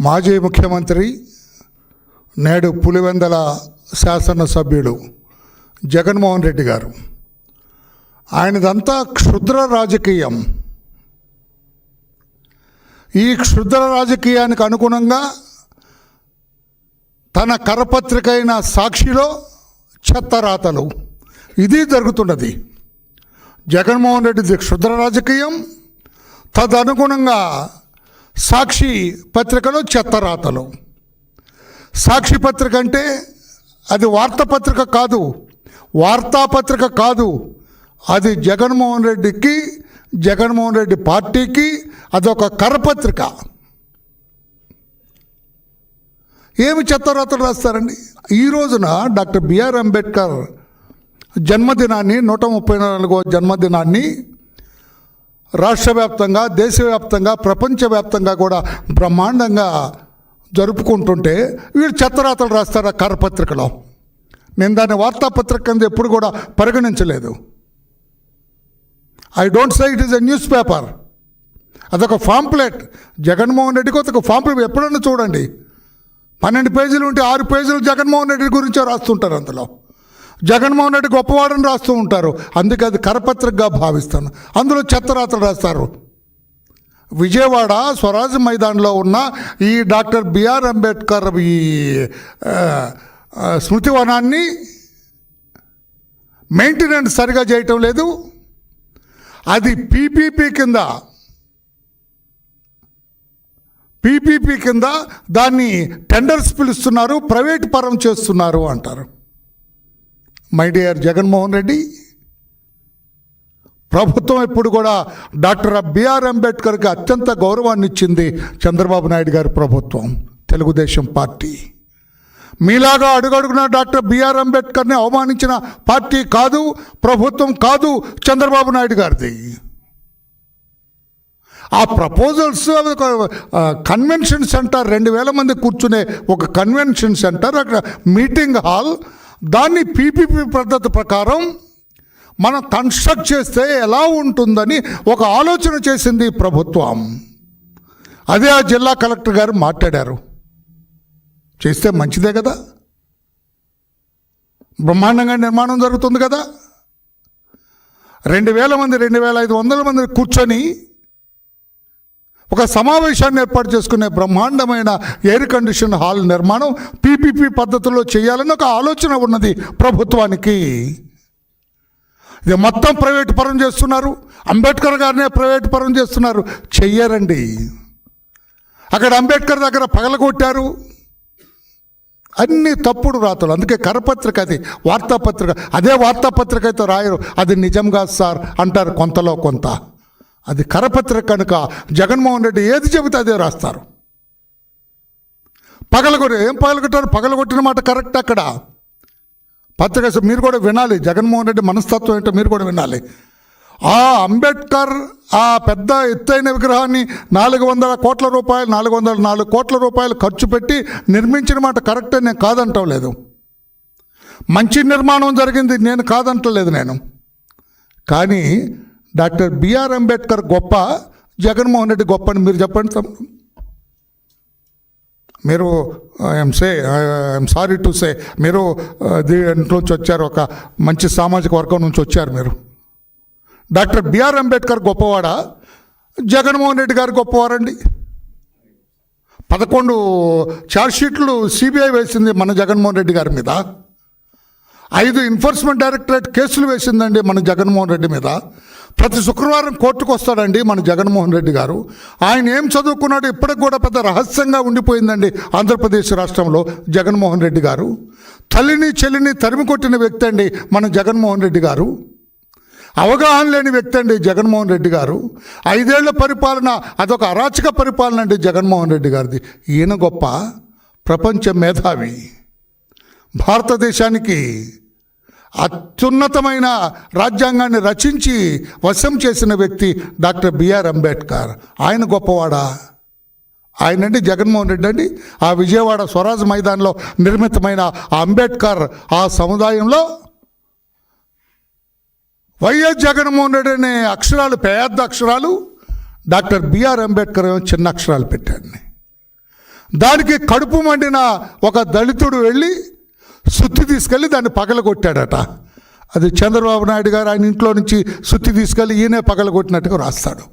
మాజీ ముఖ్యమంత్రి నేడు పులివెందల శాసనసభ్యుడు జగన్మోహన్ రెడ్డి గారు. ఆయనదంతా క్షుద్ర రాజకీయం. ఈ క్షుద్ర రాజకీయానికి అనుగుణంగా తన కరపత్రికైన సాక్షిలో చెత్తరాతలు. ఇది జరుగుతున్నది. జగన్మోహన్ రెడ్డిది క్షుద్ర రాజకీయం. తదనుగుణంగా సాక్షి పత్రికలో చెత్తరాతలు. సాక్షి పత్రిక అంటే అది వార్తాపత్రిక కాదు. వార్తాపత్రిక కాదు. అది జగన్మోహన్ రెడ్డికి జగన్మోహన్ రెడ్డి పార్టీకి అదొక కరపత్రిక. ఏమి చెత్తరాతలు రాస్తారండి? ఈ రోజున డాక్టర్ బిఆర్ అంబేద్కర్ జన్మదినాన్ని నూట ముప్పై నాలుగో జన్మదినాన్ని రాష్ట్ర వ్యాప్తంగా దేశవ్యాప్తంగా ప్రపంచవ్యాప్తంగా కూడా బ్రహ్మాండంగా జరుపుకుంటుంటే వీళ్ళు చెత్తరాతలు రాస్తారు ఆ కరపత్రికలో? నేను దాన్ని వార్తాపత్రిక కింద ఎప్పుడు కూడా పరిగణించలేదు. I don't say it is a newspaper అదొక ఫాంప్లెట్ జగన్మోహన్ రెడ్డికి ఒక ఫాంప్లెట్ ఎప్పుడన్నా చూడండి. పన్నెండు పేజీలు ఉంటే ఆరు పేజీలు జగన్మోహన్ రెడ్డి గురించే రాస్తుంటారు అందులో. జగన్మోహన్ రెడ్డి గొప్పవాడని రాస్తూ ఉంటారు. అందుకే అది కరపత్రికగా భావిస్తాను. అందులో చెత్తరాత్రలు రాస్తారు. విజయవాడ స్వరాజ్ మైదాన్లో ఉన్న ఈ డాక్టర్ బిఆర్ అంబేద్కర్ ఈ స్మృతివనాన్ని మెయింటెనెన్స్ సరిగా చేయటం లేదు. అది పీపీపీ కింద పీపీపీ కింద దాన్ని టెండర్స్ పిలుస్తున్నారు ప్రైవేట్ పరం చేస్తున్నారు అంటారు. మై డియర్ జగన్మోహన్ రెడ్డి ప్రభుత్వం ఇప్పుడు కూడా డాక్టర్ బిఆర్ అంబేద్కర్కి అత్యంత గౌరవాన్ని ఇచ్చింది చంద్రబాబు నాయుడు గారి ప్రభుత్వం తెలుగుదేశం పార్టీ. మీలాగా అడుగడుగున డాక్టర్ బిఆర్ అంబేద్కర్ని అవమానించిన పార్టీ కాదు ప్రభుత్వం కాదు చంద్రబాబు నాయుడు గారిది. ఆ ప్రపోజల్స్ ఒక కన్వెన్షన్ సెంటర్ రెండు వేల మంది కూర్చునే ఒక కన్వెన్షన్ సెంటర్ అక్కడ మీటింగ్ హాల్ దాన్ని పీపీపీ పద్ధతి ప్రకారం మనం కన్స్ట్రక్ట్ చేస్తే ఎలా ఉంటుందని ఒక ఆలోచన చేసింది ప్రభుత్వం. అదే ఆ జిల్లా కలెక్టర్ గారు మాట్లాడారు. చేస్తే మంచిదే కదా. బ్రహ్మాండంగా నిర్మాణం జరుగుతుంది కదా. రెండు వేల మంది రెండు వేల ఐదు వందల మంది కూర్చొని ఒక సమావేశాన్ని ఏర్పాటు చేసుకునే బ్రహ్మాండమైన ఎయిర్ కండిషన్ హాల్ నిర్మాణం పీపీపీ పద్ధతిలో చేయాలని ఒక ఆలోచన ఉన్నది ప్రభుత్వానికి. ఇది మొత్తం ప్రైవేట్ పరం చేస్తున్నారు. అంబేద్కర్ గారినే ప్రైవేట్ పరం చేస్తున్నారు. చెయ్యరండి. అక్కడ అంబేద్కర్ దగ్గర పగలగొట్టారు. అన్ని తప్పుడు రాతలు. అందుకే కరపత్రిక అది వార్తాపత్రిక. అదే వార్తాపత్రిక అయితే రాయరు. అది నిజం కాదు సార్ అంటారు కొంతలో కొంత. అది కరపత్రిక కనుక జగన్మోహన్ రెడ్డి ఏది చెబితే అదే రాస్తారు. పగలగొట్టి ఏం పగలగొట్టారు? పగలగొట్టిన మాట కరెక్ట్ అక్కడ. పత్రిక మీరు కూడా వినాలి. జగన్మోహన్ రెడ్డి మనస్తత్వం ఏంటో మీరు కూడా వినాలి. ఆ అంబేద్కర్ ఆ పెద్ద ఎత్తైన విగ్రహాన్ని నాలుగు వందల కోట్ల రూపాయలు నాలుగు వందల నాలుగు కోట్ల రూపాయలు ఖర్చు పెట్టి నిర్మించిన మాట కరెక్టే నేను కాదంటం లేదు. మంచి నిర్మాణం జరిగింది నేను కాదంటలేదు నేను. కానీ డాక్టర్ బిఆర్ అంబేద్కర్ గొప్ప జగన్మోహన్ రెడ్డి గొప్ప అని మీరు చెప్పండి తమ్ముడు మీరు I'm say I'm sorry to say మీరు uh, దీంట్లోంచి వచ్చారు ఒక మంచి సామాజిక వర్గం నుంచి వచ్చారు మీరు. డాక్టర్ బిఆర్ అంబేద్కర్ గొప్పవాడా? జగన్మోహన్ రెడ్డి గారు గొప్పవారండి. పదకొండు ఛార్జ్షీట్లు సిబిఐ వేసింది మన జగన్మోహన్ రెడ్డి గారి మీద. ఐదు ఎన్ఫోర్స్మెంట్ డైరెక్టరేట్ కేసులు వేసిందండి మన జగన్మోహన్ రెడ్డి మీద. ప్రతి శుక్రవారం కోర్టుకు వస్తాడండి మన జగన్మోహన్ రెడ్డి గారు. ఆయన ఏం చదువుకున్నాడు ఇప్పటికి కూడా పెద్ద రహస్యంగా ఉండిపోయిందండి ఆంధ్రప్రదేశ్ రాష్ట్రంలో జగన్మోహన్ రెడ్డి గారు. తల్లిని చెల్లిని తరిమి కొట్టిన వ్యక్తి అండి మన జగన్మోహన్ రెడ్డి గారు. అవగాహన లేని వ్యక్తి అండి జగన్మోహన్ రెడ్డి గారు. ఐదేళ్ళ పరిపాలన అదొక అరాచక పరిపాలన అండి జగన్మోహన్ రెడ్డి గారిది. ఈయన గొప్ప ప్రపంచ మేధావి. భారతదేశానికి అత్యున్నతమైన రాజ్యాంగాన్ని రచించి వశం చేసిన వ్యక్తి డాక్టర్ బిఆర్ అంబేద్కర్. ఆయన గొప్పవాడా. ఆయనండి జగన్మోహన్ రెడ్డి అండి. ఆ విజయవాడ స్వరాజ్ మైదాన్లో నిర్మితమైన అంబేద్కర్ ఆ సముదాయంలో వైఎస్ జగన్మోహన్ రెడ్డి అనే అక్షరాలు పెద్ద అక్షరాలు డాక్టర్ బిఆర్ అంబేద్కర్ చిన్న అక్షరాలు పెట్టాడు దానికి కడుపు మండిన ఒక దళితుడు వెళ్ళి సుత్తి తీసుకెళ్ళి దాన్ని పగలగొట్టాడట. అది చంద్రబాబు నాయుడు గారు ఆయన ఇంట్లో నుంచి సుత్తి తీసుకెళ్ళి ఈయనే పగలగొట్టినట్టుగా రాస్తాడు.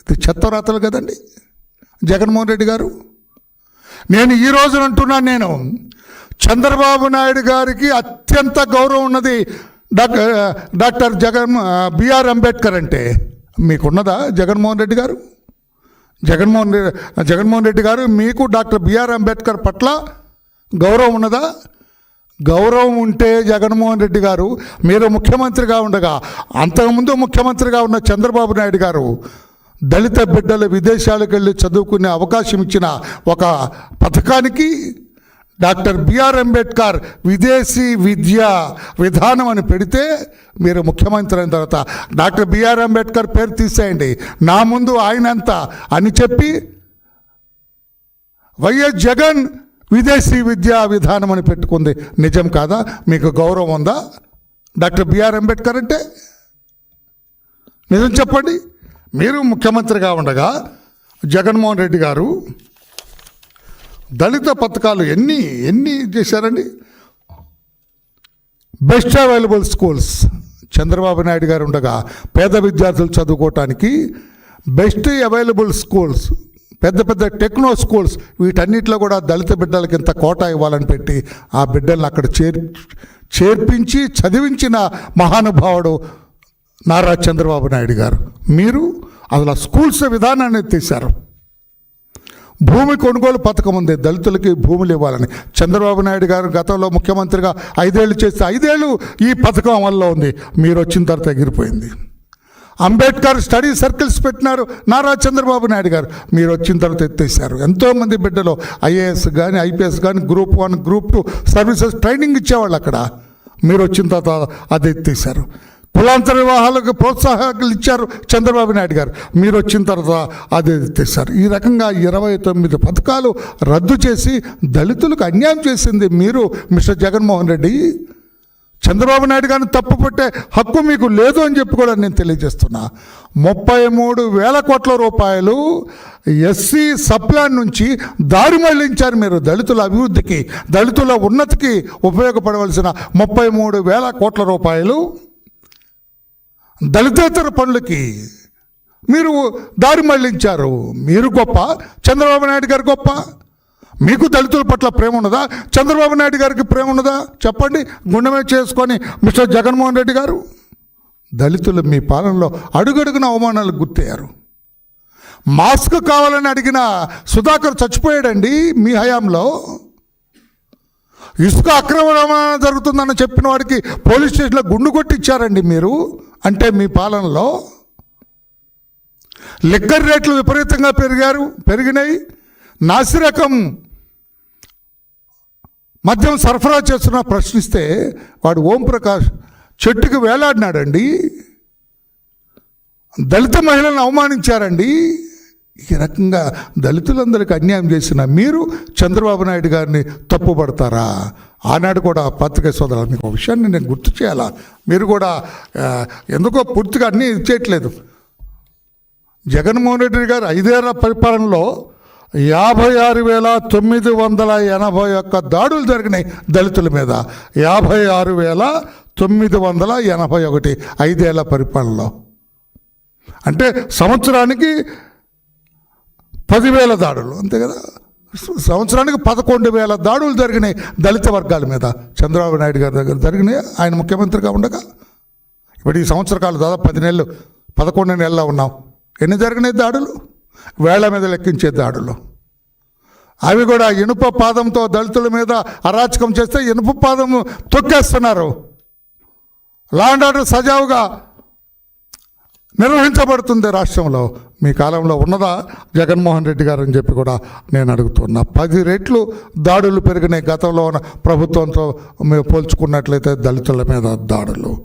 ఇది చెత్త రాతలు కదండి. జగన్మోహన్ రెడ్డి గారు. నేను ఈ రోజున అంటున్నాను నేను చంద్రబాబు నాయుడు గారికి అత్యంత గౌరవం ఉన్నది doctor doctor Jagan BR Ambedkar అంటే. మీకున్నదా జగన్మోహన్ రెడ్డి గారు? జగన్మోహన్ రెడ్డి జగన్మోహన్ రెడ్డి గారు మీకు డాక్టర్ బిఆర్ అంబేద్కర్ పట్ల గౌరవం ఉన్నదా? గౌరవం ఉంటే జగన్మోహన్ రెడ్డి గారు మీరు ముఖ్యమంత్రిగా ఉండగా అంతకుముందు ముఖ్యమంత్రిగా ఉన్న చంద్రబాబు నాయుడు గారు దళిత బిడ్డలు విదేశాలకు వెళ్ళి చదువుకునే అవకాశం ఇచ్చిన ఒక పథకానికి డాక్టర్ బిఆర్ అంబేద్కర్ విదేశీ విద్య విధానం అని పెడితే మీరు ముఖ్యమంత్రి అయిన తర్వాత డాక్టర్ బిఆర్ అంబేద్కర్ పేరు తీసేయండి. నా ముందు ఆయనంత అని చెప్పి వైఎస్ జగన్ విదేశీ విద్యా విధానం అని పెట్టుకుంది. నిజం కాదా? మీకు గౌరవం ఉందా? డాక్టర్ బిఆర్ అంబేద్కర్ అంటే? నిజం చెప్పండి. మీరు ముఖ్యమంత్రిగా ఉండగా జగన్మోహన్ రెడ్డి గారు దళిత పథకాలు ఎన్ని ఎన్ని చేశారండి? Best available schools. Chandrababu Naidu garu ఉండగా పేద విద్యార్థులు చదువుకోవటానికి బెస్ట్ అవైలబుల్ స్కూల్స్ పెద్ద పెద్ద టెక్నో స్కూల్స్ వీటన్నిటిలో కూడా దళిత బిడ్డలకి ఇంత కోటా ఇవ్వాలని పెట్టి ఆ బిడ్డల్ని అక్కడ చేర్ చేర్పించి చదివించిన మహానుభావుడు నారా చంద్రబాబు నాయుడు గారు. మీరు అసలు స్కూల్స్ విధానాన్ని తీశారు. భూమి కొనుగోలు పథకం ఉంది దళితులకి భూములు ఇవ్వాలని. చంద్రబాబు నాయుడు గారు గతంలో ముఖ్యమంత్రిగా ఐదేళ్ళు చేస్తే ఐదేళ్ళు ఈ పథకం అమల్లో ఉంది. మీరు వచ్చిన తర్వాత ఎగిరిపోయింది. అంబేద్కర్ స్టడీ సర్కిల్స్ పెట్టినారు నారా చంద్రబాబు నాయుడు గారు. మీరు వచ్చిన తర్వాత ఎత్తేసారు. ఎంతోమంది బిడ్డలు ఐఏఎస్ కానీ ఐపీఎస్ కానీ group one group two services training ఇచ్చేవాళ్ళు అక్కడ. మీరు వచ్చిన తర్వాత అది ఎత్తేసారు. కులాంతర వివాహాలకు ప్రోత్సాహకాలు ఇచ్చారు చంద్రబాబు నాయుడు గారు. మీరు వచ్చిన తర్వాత అది ఎత్తేసారు. ఈ రకంగా ఇరవై తొమ్మిది పథకాలు రద్దు చేసి దళితులకు అన్యాయం చేసింది మీరు మిస్టర్ జగన్మోహన్ రెడ్డి. చంద్రబాబు నాయుడు గారిని తప్పు పట్టే హక్కు మీకు లేదు అని చెప్పి కూడా నేను తెలియజేస్తున్నా. ముప్పై మూడు వేల కోట్ల రూపాయలు ఎస్సీ సప్లాన్ నుంచి దారి మళ్ళించారు మీరు దళితుల అభివృద్ధికి దళితుల ఉన్నతికి ఉపయోగపడవలసిన ముప్పై మూడు వేల కోట్ల రూపాయలు దళితేతర పనులకి మీరు దారి మళ్ళించారు. మీరు గొప్ప చంద్రబాబు నాయుడు గారు గొప్ప. మీకు దళితుల పట్ల ప్రేమ ఉన్నదా? చంద్రబాబు నాయుడు గారికి ప్రేమ ఉన్నదా? చెప్పండి. గుండెమే చేసుకొని మిస్టర్ జగన్మోహన్ రెడ్డి గారు దళితులు మీ పాలనలో అడుగడుగున అవమానాలు గుర్తయ్యారు మాస్క్ కావాలని అడిగిన సుధాకర్ చచ్చిపోయాడండి మీ హయాంలో. ఇసుక అక్రమ రవాణా జరుగుతుందని చెప్పిన వాడికి పోలీస్ స్టేషన్లో గుండు కొట్టించారండి మీరు అంటే మీ పాలనలో. లిక్కర్ రేట్లు విపరీతంగా పెరిగారు పెరిగినాయి. నాసిరకం మద్యం సరఫరా చేస్తున్న ప్రశ్నిస్తే వాడు ఓం ప్రకాష్ చెట్టుకు వేలాడినాడండి. దళిత మహిళలను అవమానించారండి. ఈ రకంగా దళితులందరికీ అన్యాయం చేసిన మీరు చంద్రబాబు నాయుడు గారిని తప్పుపడతారా? ఆనాడు కూడా పత్రిక సోదరులు మీకు ఒక విషయాన్ని నేను గుర్తు చేయాలా? మీరు కూడా ఎందుకో పూర్తిగా అన్నీ ఇచ్చేయట్లేదు. జగన్మోహన్ రెడ్డి గారు ఐదేళ్ళ పరిపాలనలో యాభై ఆరు వేల తొమ్మిది వందల ఎనభై ఒక్క దాడులు జరిగినాయి దళితుల మీద. యాభై ఆరు వేల తొమ్మిది వందల ఎనభై ఒకటి ఐదేళ్ళ పరిపాలనలో. అంటే సంవత్సరానికి పదివేల దాడులు అంతే కదా? సంవత్సరానికి పదకొండు వేల దాడులు జరిగినాయి దళిత వర్గాల మీద. చంద్రబాబు నాయుడు గారి దగ్గర జరిగినాయి ఆయన ముఖ్యమంత్రిగా ఉండగా. ఇప్పుడు ఈ సంవత్సర కాలం దాదాపు పది నెలలు పదకొండు నెలల్లో ఉన్నాం. ఎన్ని జరిగినాయి దాడులు? వేళ్ళ మీద లెక్కించే దాడులు. అవి కూడా ఇనుప పాదంతో దళితుల మీద అరాచకం చేస్తే ఇనుప పాదం తొక్కేస్తున్నారు. లా అండ్ ఆర్డర్ సజావుగా నిర్వహించబడుతుంది రాష్ట్రంలో. మీ కాలంలో ఉన్నదా? జగన్మోహన్ రెడ్డి గారు అని చెప్పి కూడా నేను అడుగుతున్నా. పది రెట్లు దాడులు పెరిగినాయి గతంలో ఉన్న ప్రభుత్వంతో మేము పోల్చుకున్నట్లయితే దళితుల మీద దాడులు.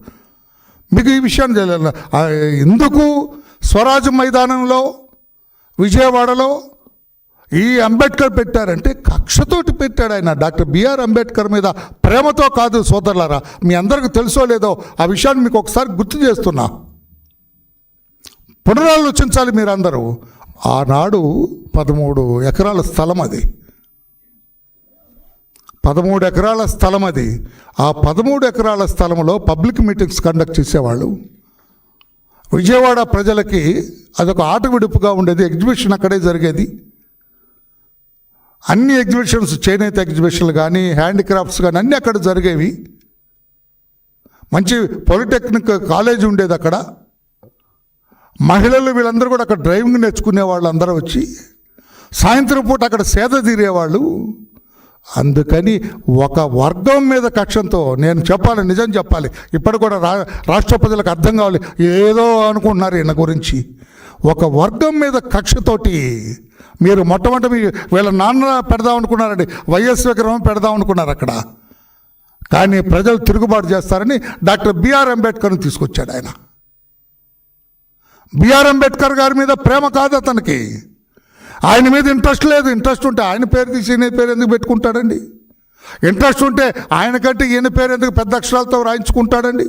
మీకు ఈ విషయాన్ని తెలియాలి. ఎందుకు స్వరాజ్ మైదానంలో విజయవాడలో ఈ అంబేద్కర్ పెట్టారంటే కక్షతోటి పెట్టాడు ఆయన. డాక్టర్ బిఆర్ అంబేద్కర్ మీద ప్రేమతో కాదు సోదరులారా మీ అందరికీ తెలుసో లేదో ఆ విషయాన్ని మీకు ఒకసారి గుర్తు చేస్తున్నా. పునరాలోచించాలి మీరందరూ. ఆనాడు పదమూడు ఎకరాల స్థలం అది. పదమూడు ఎకరాల స్థలం అది. ఆ పదమూడు ఎకరాల స్థలంలో పబ్లిక్ మీటింగ్స్ కండక్ట్ చేసేవాళ్ళు. విజయవాడ ప్రజలకి అదొక ఆట విడుపుగా ఉండేది. ఎగ్జిబిషన్ అక్కడే జరిగేది. అన్ని ఎగ్జిబిషన్స్ చేనేత ఎగ్జిబిషన్లు కానీ హ్యాండిక్రాఫ్ట్స్ కానీ అన్నీ అక్కడ జరిగేవి. మంచి పాలిటెక్నిక్ కాలేజ్ ఉండేది అక్కడ. మహిళలు వీళ్ళందరూ కూడా అక్కడ డ్రైవింగ్ నేర్చుకునే వాళ్ళు అందరూ వచ్చి సాయంత్రం పూట అక్కడ సేద తీరేవాళ్ళు. అందుకని ఒక వర్గం మీద కక్షంతో నేను చెప్పాలి నిజం చెప్పాలి. ఇప్పటి కూడా రా రాష్ట్ర ప్రజలకు అర్థం కావాలి. ఏదో అనుకుంటున్నారు ఈయన గురించి. ఒక వర్గం మీద కక్షతోటి మీరు మొట్టమొదటి మీ వీళ్ళ నాన్న పెడదాం అనుకున్నారండి వైఎస్ విగ్రహం పెడదాం అనుకున్నారు అక్కడ. కానీ ప్రజలు తిరుగుబాటు చేస్తారని డాక్టర్ బిఆర్ అంబేద్కర్ని తీసుకొచ్చాడు ఆయన. బిఆర్ అంబేద్కర్ గారి మీద ప్రేమ కాదు అతనికి. ఆయన మీద ఇంట్రెస్ట్ లేదు ఇంట్రెస్ట్ ఉంటే ఆయన పేరు తీసి ఈయన పేరు ఎందుకు పెట్టుకుంటాడండి? ఇంట్రెస్ట్ ఉంటే ఆయన కంటే ఈయన పేరు ఎందుకు పెద్ద అక్షరాలతో రాయించుకుంటాడండి?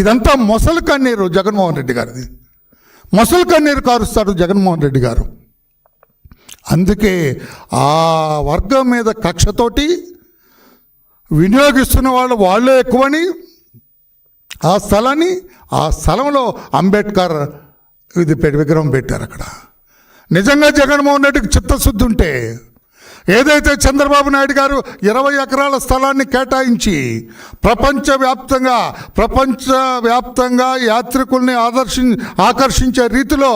ఇదంతా మొసలు కన్నీరు జగన్మోహన్ రెడ్డి గారిది. మొసలు కన్నీరు కారుస్తాడు జగన్మోహన్ రెడ్డి గారు. అందుకే ఆ వర్గం మీద కక్షతోటి వినియోగిస్తున్న వాళ్ళు వాళ్ళే ఎక్కువని ఆ స్థలాన్ని ఆ స్థలంలో అంబేద్కర్ ఇది పెట్టి విగ్రహం పెట్టారు అక్కడ. నిజంగా జగన్మోహన్ రెడ్డికి చిత్తశుద్ధి ఉంటే ఏదైతే చంద్రబాబు నాయుడు గారు ఇరవై ఎకరాల స్థలాన్ని కేటాయించి ప్రపంచవ్యాప్తంగా ప్రపంచవ్యాప్తంగా యాత్రికుల్ని ఆదర్శి ఆకర్షించే రీతిలో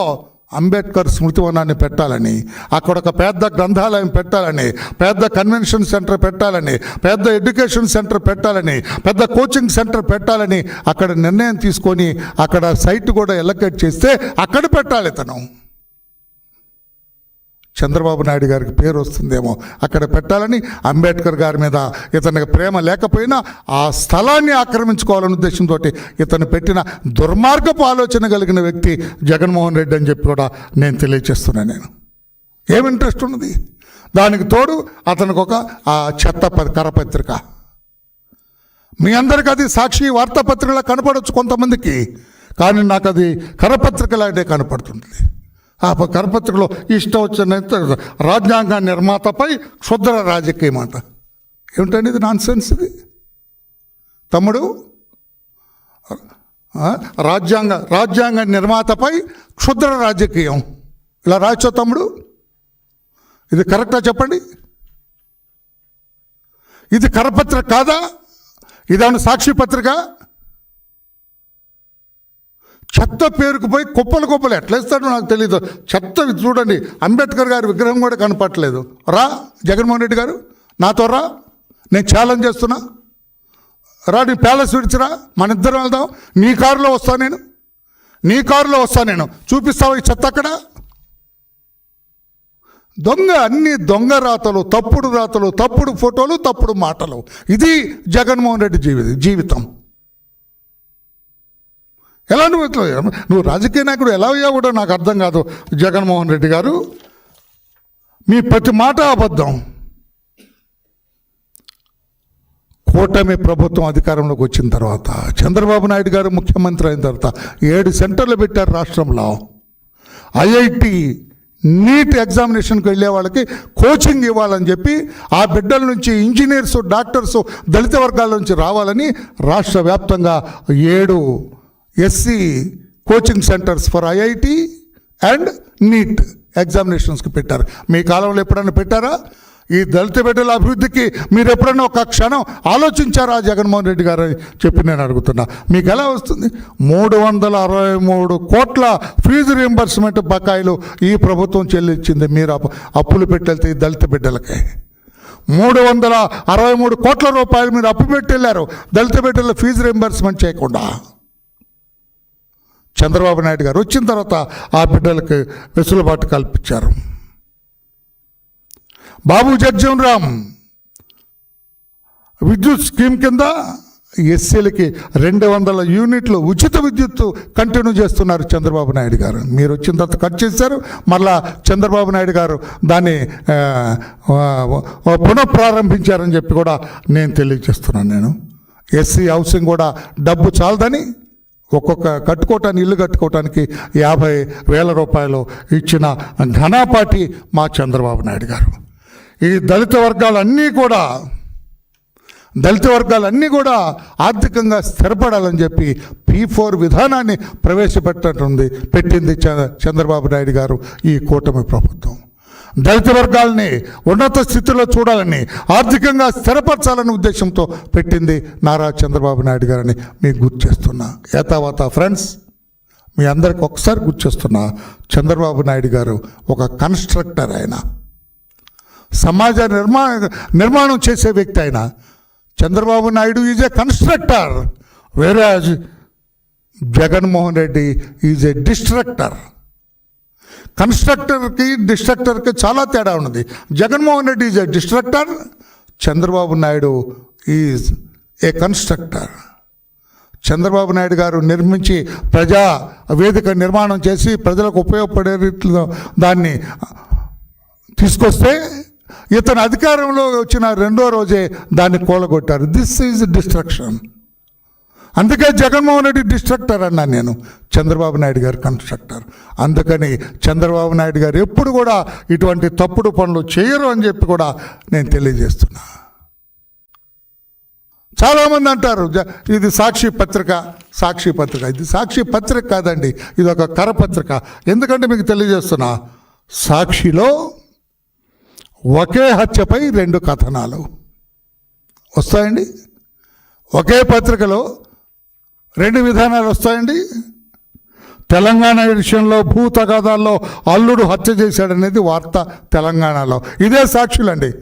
అంబేద్కర్ స్మృతివనాన్ని పెట్టాలని అక్కడ ఒక పెద్ద గ్రంథాలయం పెట్టాలని పెద్ద కన్వెన్షన్ సెంటర్ పెట్టాలని పెద్ద ఎడ్యుకేషన్ సెంటర్ పెట్టాలని పెద్ద కోచింగ్ సెంటర్ పెట్టాలని అక్కడ నిర్ణయం తీసుకొని అక్కడ సైట్ కూడా ఎలకేట్ చేస్తే అక్కడ పెట్టాలి తను. చంద్రబాబు నాయుడు గారికి పేరు వస్తుందేమో అక్కడ పెట్టాలని అంబేద్కర్ గారి మీద ఇతనికి ప్రేమ లేకపోయినా ఆ స్థలాన్ని ఆక్రమించుకోవాలనే ఉద్దేశంతో ఇతను పెట్టిన దుర్మార్గపు ఆలోచన కలిగిన వ్యక్తి జగన్మోహన్ రెడ్డి అని చెప్పి కూడా నేను తెలియచేస్తున్నాను నేను. ఏం ఇంట్రెస్ట్ ఉన్నది? దానికి తోడు అతనికి ఒక ఆ చెత్త ప- కరపత్రిక. మీ అందరికీ అది సాక్షి వార్తాపత్రికలా కనపడవచ్చు కొంతమందికి కానీ నాకు అది కరపత్రికలాగే కనపడుతుంటుంది ఆ ప- కరపత్రికలో ఇష్టం వచ్చిన రాజ్యాంగ నిర్మాతపై క్షుద్ర రాజకీయం అంట ఏమిటండి ఇది నాన్ సెన్స్ ఇది? తమ్ముడు రాజ్యాంగ రాజ్యాంగ నిర్మాతపై క్షుద్ర రాజకీయం. ఇలా రాచో తమ్ముడు? ఇది కరెక్టా చెప్పండి? ఇది కరపత్రిక కాదా? ఇదేమన్నా సాక్షి పత్రిక? చెత్త పేరుకు పోయి కుప్పలు కుప్పలు ఎట్లా ఇస్తాడో నాకు తెలియదు చెత్త చూడండి అంబేద్కర్ గారి విగ్రహం కూడా కనపట్లేదు రా జగన్మోహన్ రెడ్డి గారు నాతో రా నేను ఛాలెంజ్ చేస్తున్నా. రా నీ ప్యాలెస్ విడిచిరా మన ఇద్దరం వెళ్దాం. నీ కారులో వస్తాను నేను. నీ కారులో వస్తాను నేను. చూపిస్తావు ఈ చెత్త అక్కడ? దొంగ అన్ని దొంగ రాతలు తప్పుడు రాతలు తప్పుడు ఫోటోలు తప్పుడు మాటలు. ఇది జగన్మోహన్ రెడ్డి జీవి జీవితం. ఎలా నువ్వు ఇట్లా నువ్వు రాజకీయ నాయకుడు ఎలా అయ్యావు కూడా నాకు అర్థం కాదు జగన్మోహన్ రెడ్డి గారు. మీ ప్రతి మాట అబద్ధం. కూటమి ప్రభుత్వం అధికారంలోకి వచ్చిన తర్వాత చంద్రబాబు నాయుడు గారు ముఖ్యమంత్రి అయిన తర్వాత ఏడు సెంటర్లు పెట్టారు రాష్ట్రంలో. ఐఐటి నీట్ ఎగ్జామినేషన్కి వెళ్ళే వాళ్ళకి కోచింగ్ ఇవ్వాలని చెప్పి ఆ బిడ్డల నుంచి ఇంజనీర్స్ డాక్టర్స్ దళిత వర్గాల నుంచి రావాలని రాష్ట్ర వ్యాప్తంగా ఏడు SC coaching centres for IIT and NEET ఎగ్జామినేషన్స్కి పెట్టారు. మీ కాలంలో ఎప్పుడైనా పెట్టారా? ఈ దళిత బిడ్డల అభివృద్ధికి మీరు ఎప్పుడైనా ఒక క్షణం ఆలోచించారా జగన్మోహన్ రెడ్డి గారు చెప్పి నేను అడుగుతున్నా. మీకు ఎలా వస్తుంది? మూడు వందల అరవై మూడు కోట్ల ఫీజు రియంబర్స్మెంట్ బకాయిలు ఈ ప్రభుత్వం చెల్లించింది. మీరు అప్పు అప్పులు పెట్టెళ్తే ఈ దళిత బిడ్డలకి. మూడు వందల అరవై మూడు కోట్ల రూపాయలు మీరు అప్పు పెట్టెళ్ళారు దళిత బిడ్డల ఫీజు రియంబర్స్మెంట్ చేయకుండా. చంద్రబాబు నాయుడు గారు వచ్చిన తర్వాత ఆ బిడ్డలకు వెసులుబాటు కల్పించారు. బాబు జగ్జీవన్ రామ్ విద్యుత్ స్కీమ్ కింద ఎస్సీలకి రెండు వందల యూనిట్లు ఉచిత విద్యుత్ కంటిన్యూ చేస్తున్నారు చంద్రబాబు నాయుడు గారు. మీరు వచ్చిన తర్వాత కట్ చేశారు. మళ్ళా చంద్రబాబు నాయుడు గారు దాన్ని పునఃప్రారంభించారని చెప్పి కూడా నేను తెలియజేస్తున్నాను నేను. ఎస్సీ హౌసింగ్ కూడా డబ్బు చాలదని ఒక్కొక్క కట్టుకోవటానికి ఇల్లు కట్టుకోవటానికి యాభై వేల రూపాయలు ఇచ్చిన ఘనాపాటి మా చంద్రబాబు నాయుడు గారు. ఈ దళిత వర్గాలన్నీ కూడా దళిత వర్గాలన్నీ కూడా ఆర్థికంగా స్థిరపడాలని చెప్పి పీ ఫోర్ విధానాన్ని ప్రవేశపెట్టనుంది పెట్టింది చంద్రబాబు నాయుడు గారు ఈ కూటమి ప్రభుత్వం. దళిత వర్గాలని ఉన్నత స్థితిలో చూడాలని ఆర్థికంగా స్థిరపరచాలనే ఉద్దేశంతో పెట్టింది నారా చంద్రబాబు నాయుడు గారని మీకు గుర్తు చేస్తున్నా. ఏతావాత ఫ్రెండ్స్ మీ అందరికి ఒకసారి గుర్తు చేస్తున్నా చంద్రబాబు నాయుడు గారు ఒక కన్స్ట్రక్టర్ ఆయన. సమాజ నిర్మాణ నిర్మాణం చేసే వ్యక్తి ఆయన. Chandrababu Naidu is a constructor వేరే Jaganmohan Reddy is a destructor. కన్స్ట్రక్టర్కి డిస్ట్రక్టర్కి చాలా తేడా ఉన్నది. Jaganmohan Reddy is a destructor Chandrababu Naidu is a constructor. Chandrababu Naidu garu నిర్మించి ప్రజా వేదిక నిర్మాణం చేసి ప్రజలకు ఉపయోగపడే రీతిలో దాన్ని తీసుకొస్తే ఇతను అధికారంలో వచ్చిన రెండో రోజే దాన్ని కూలగొట్టారు. దిస్ ఈజ్ డిస్ట్రక్షన్ అందుకే జగన్మోహన్ రెడ్డి డిస్ట్రక్టర్ అన్నాను నేను. చంద్రబాబు నాయుడు గారు కన్స్ట్రక్టర్. అందుకని చంద్రబాబు నాయుడు గారు ఎప్పుడు కూడా ఇటువంటి తప్పుడు పనులు చేయరు అని చెప్పి కూడా నేను తెలియజేస్తున్నా. చాలామంది అంటారు జ- ఇది సాక్షి పత్రిక సాక్షి పత్రిక. ఇది సాక్షి పత్రిక కాదండి ఇది ఒక కరపత్రిక. ఎందుకంటే మీకు తెలియజేస్తున్నా సాక్షిలో ఒకే హత్యపై రెండు కథనాలు. వస్తాయండి? ఒకే పత్రికలో రెండు విధానాలు వస్తాయండి. తెలంగాణ విషయంలో భూ తగాదాల్లో అల్లుడు హత్య చేశాడనేది వార్త తెలంగాణలో. ఇదే సాక్షులండి.